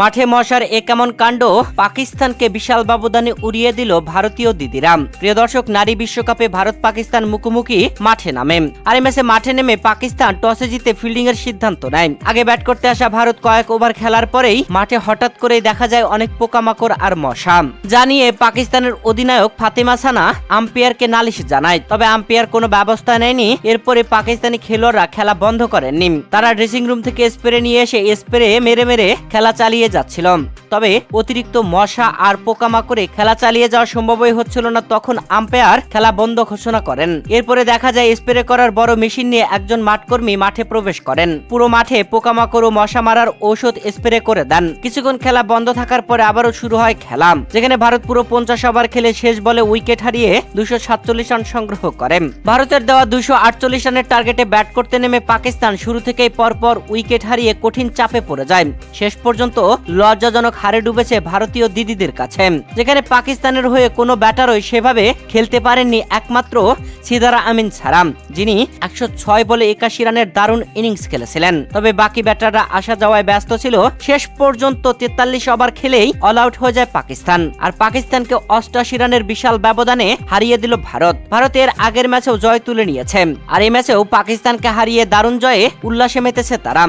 মাঠে মশার এ কেমন কাণ্ড? পাকিস্তানকে বিশাল ব্যবধানে উড়িয়ে দিল ভারতীয় দিদিরা। প্রিয় দর্শক, নারী বিশ্বকাপে ভারত পাকিস্তান মুখোমুখি মাঠে নামে। আর ম্যাচে মাঠে নেমে পাকিস্তান টসে জিতে ফিল্ডিং এর সিদ্ধান্ত নেয়। আগে ব্যাট করতে আসা ভারত কয়েক ওভার খেলার পরেই মাঠে হঠাৎ করেই দেখা যায় অনেক পোকামাকড় আর মশা। জানিয়ে পাকিস্তানের অধিনায়ক ফাতেমা সানা আম্পায়ারকে নালিশ জানায়। তবে আম্পায়ার কোনো ব্যবস্থা নেয়নি। এরপরে পাকিস্তানি খেলোয়াড়রা খেলা বন্ধ করেননি। তারা ড্রেসিং রুম থেকে স্প্রে নিয়ে এসে স্প্রে মেরে মেরে খেলা চালিয়ে যাচ্ছিল তবে অতিরিক্ত মশা আর পোকামাকড়ে খেলা চালিয়ে যাওয়া সম্ভবই হচ্ছিল না, তখন আম্পায়ার খেলা বন্ধ ঘোষণা করেন। এরপরে দেখা যায়, স্প্রে করার বড় মেশিন নিয়ে একজন মাঠকর্মী মাঠে প্রবেশ করেন। পুরো মাঠে পোকামাকড় ও মশা মারার ঔষধ স্প্রে করে দেন। কিছুক্ষণ খেলা বন্ধ থাকার পরে আবারও শুরু হয় খেলা, যেখানে ভারত পুরো পঞ্চাশ ওভার খেলে শেষ বলে উইকেট হারিয়ে দুশো সাতচল্লিশ রান সংগ্রহ করেন। ভারতের দেওয়া দুশো আটচল্লিশ রানের টার্গেটে ব্যাট করতে নেমে পাকিস্তান শুরু থেকেই পরপর উইকেট হারিয়ে কঠিন চাপে পড়ে যায়। শেষ পর্যন্ত লজ্জাজনক হারে ডুবেছে ভারতীয় দিদিদের কাছে। যেখানে পাকিস্তানের হয়ে কোনো ব্যাটারই সেভাবে খেলতে পারেননি একমাত্র সিদারা আমিন ছাড়া। যিনি একশো ছয় বলে একাশি রানের দারুণ ইনিংস খেলেছিলেন। তবে বাকি ব্যাটাররা আসা যাওয়ায় ব্যস্ত ছিল। শেষ পর্যন্ত তেতাল্লিশ ওভার খেলেই অল আউট হয়ে যায় পাকিস্তান। আর পাকিস্তানকে অষ্টাশি রানের বিশাল ব্যবধানে হারিয়ে দিল ভারত। ভারতের আগের ম্যাচেও জয় তুলে নিয়েছে। আর এই ম্যাচেও পাকিস্তানকে হারিয়ে দারুণ জয়ে উল্লাসে মেতেছে তারা।